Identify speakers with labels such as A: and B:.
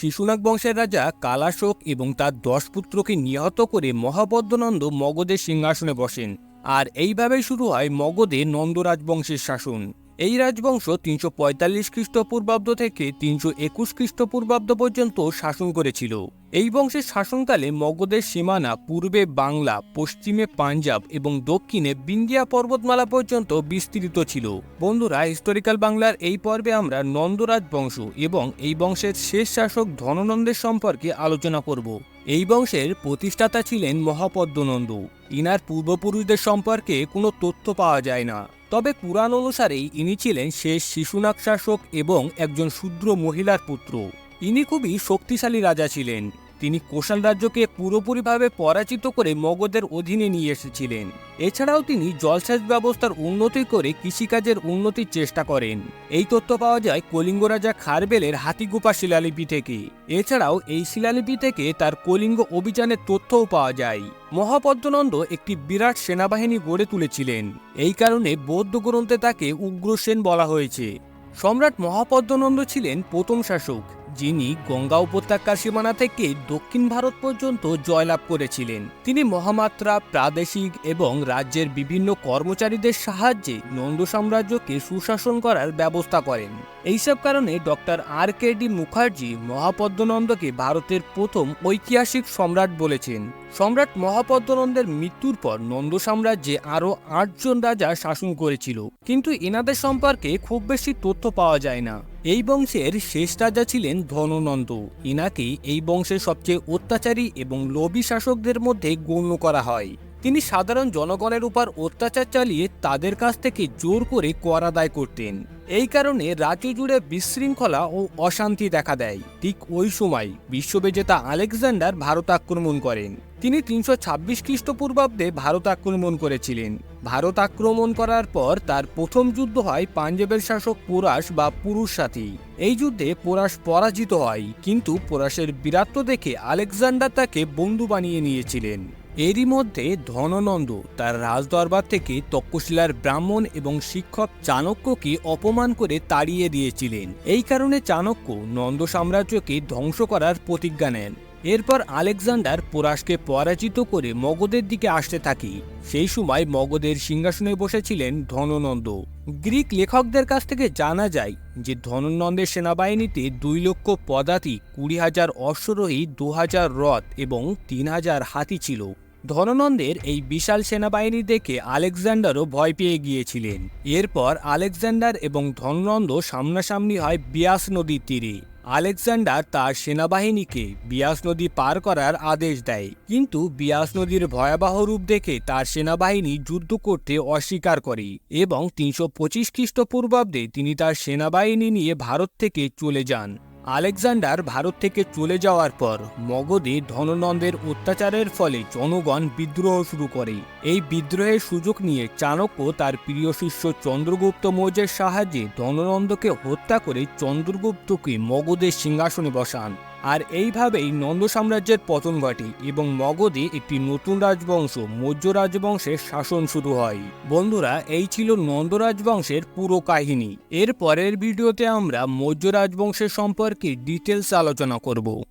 A: শিশুনাগ বংশের রাজা কালাশোক এবং তার দশ পুত্রকে নিহত করে মহাপদ্মনন্দ মগধের সিংহাসনে বসেন। আর এইভাবেই শুরু হয় মগধে নন্দ রাজবংশের শাসন। এই রাজবংশ তিনশো পঁয়তাল্লিশ খ্রিস্টপূর্বাব্দ থেকে তিনশো একুশ খ্রিস্টপূর্বাব্দ পর্যন্ত শাসন করেছিল। এই বংশের শাসনকালে মগধের সীমানা পূর্বে বাংলা, পশ্চিমে পাঞ্জাব এবং দক্ষিণে বিন্দিয়া পর্বতমালা পর্যন্ত বিস্তৃত ছিল। বন্ধুরা, হিস্টোরিক্যাল বাংলার এই পর্বে আমরা নন্দরাজ বংশ এবং এই বংশের শেষ শাসক ধননন্দের সম্পর্কে আলোচনা করব। এই বংশের প্রতিষ্ঠাতা ছিলেন মহাপদ্মনন্দ। ইনার পূর্বপুরুষদের সম্পর্কে কোনো তথ্য পাওয়া যায় না। তবে পুরাণ অনুসারেই ইনি ছিলেন শেষ শিশুনাগ শাসক এবং একজন শূদ্র মহিলার পুত্র। ইনি খুবই শক্তিশালী রাজা ছিলেন। তিনি কোশাল রাজ্যকে পুরোপুরিভাবে পরাজিত করে মগধের অধীনে নিয়ে এসেছিলেন। এছাড়াও তিনি জলসেচ ব্যবস্থার উন্নতি করে কৃষিকাজের উন্নতির চেষ্টা করেন। এই তথ্য পাওয়া যায় কলিঙ্গ রাজা খারবেলের হাতিগুপা শিলালিপি থেকে। এছাড়াও এই শিলালিপি থেকে তার কলিঙ্গ অভিযানের তথ্যও পাওয়া যায়। মহাপদ্মনন্দ একটি বিরাট সেনাবাহিনী গড়ে তুলেছিলেন। এই কারণে বৌদ্ধ গ্রন্থে তাকে উগ্রসেন বলা হয়েছে। সম্রাট মহাপদ্মনন্দ ছিলেন প্রথম শাসক। যিনি গঙ্গা উপত্যকার সীমানা থেকে দক্ষিণ ভারত পর্যন্ত জয়লাভ করেছিলেন। তিনি মহামাত্রা, প্রাদেশিক এবং রাজ্যের বিভিন্ন কর্মচারীদের সাহায্যে নন্দ সাম্রাজ্যকে সুশাসন করার ব্যবস্থা করেন। এইসব কারণে doctor R K D Mukherjee মহাপদ্মনন্দকে ভারতের প্রথম ঐতিহাসিক সম্রাট বলেছেন। সম্রাট মহাপদ্মনন্দের মৃত্যুর পর নন্দ সাম্রাজ্যে আরও আটজন রাজা শাসন করেছিল। কিন্তু এনাদের সম্পর্কে খুব বেশি তথ্য পাওয়া যায় না। এই বংশের শেষ রাজা ছিলেন ধননন্দ। ইনাকে এই বংশের সবচেয়ে অত্যাচারী এবং লোভী শাসকদের মধ্যে গণ্য করা হয়। তিনি সাধারণ জনগণের উপর অত্যাচার চালিয়ে তাদের কাছ থেকে জোর করে কর আদায় করতেন। এই কারণে রাজ্য জুড়ে বিশৃঙ্খলা ও অশান্তি দেখা দেয়। ঠিক ওই সময় বিশ্ববিজেতা আলেকজান্ডার ভারত আক্রমণ করেন। তিনি তিনশো ছাব্বিশ খ্রিস্টপূর্বাব্দে ভারত আক্রমণ করেছিলেন। ভারত আক্রমণ করার পর তার প্রথম যুদ্ধ হয় পাঞ্জাবের শাসক পোরাস বা পুরুষ সাথী। এই যুদ্ধে পোরাস পরাজিত হয়, কিন্তু পোরাসের বীরাত্ব দেখে আলেকজান্ডার তাকে বন্ধু বানিয়ে নিয়েছিলেন। এরই মধ্যে ধননন্দ তার রাজদরবার থেকে তক্ষশিলার ব্রাহ্মণ এবং শিক্ষক চাণক্যকে অপমান করে তাড়িয়ে দিয়েছিলেন। এই কারণে চাণক্য নন্দ সাম্রাজ্যকে ধ্বংস করার প্রতিজ্ঞা নেন। এরপর আলেকজান্ডার পোরাসকে পরাজিত করে মগধের দিকে আসতে থাকে। সেই সময় মগধের সিংহাসনে বসেছিলেন ধননন্দ। গ্রিক লেখকদের কাছ থেকে জানা যায় যে ধননন্দের সেনাবাহিনীতে দুই লক্ষ পদাতি কুড়ি হাজার অশ্বরোহী, দু হাজার রথ এবং তিন হাজার হাতি ছিল। ধননন্দের এই বিশাল সেনাবাহিনী দেখে আলেকজান্ডারও ভয় পেয়ে গিয়েছিলেন। এরপর আলেকজান্ডার এবং ধননন্দ সামনাসামনি হয় বিয়াস নদীর তীরে। আলেকজান্ডার তার সেনাবাহিনীকে বিয়াস নদী পার করার আদেশ দেয়। কিন্তু বিয়াস নদীর ভয়াবহ রূপ দেখে তার সেনাবাহিনী যুদ্ধ করতে অস্বীকার করে এবং তিনশো পঁচিশ খ্রিস্টপূর্বাব্দে তিনি তার সেনাবাহিনী নিয়ে ভারত থেকে চলে যান। আলেকজান্ডার ভারত থেকে চলে যাওয়ার পর মগধে ধননন্দের অত্যাচারের ফলে জনগণ বিদ্রোহ শুরু করে। এই বিদ্রোহের সুযোগ নিয়ে চাণক্য তার প্রিয় শিষ্য চন্দ্রগুপ্ত মৌর্যের সাহায্যে ধননন্দকে হত্যা করে চন্দ্রগুপ্তকে মগধের সিংহাসনে বসান। আর এইভাবেই নন্দ সাম্রাজ্যের পতন ঘটে এবং মগধে একটি নতুন রাজবংশ, মৌর্য রাজবংশের শাসন শুরু হয়। বন্ধুরা, এই ছিল নন্দ রাজবংশের পুরো কাহিনী। এর পরের ভিডিওতে আমরা মৌর্য রাজবংশের সম্পর্কে ডিটেলস আলোচনা করব।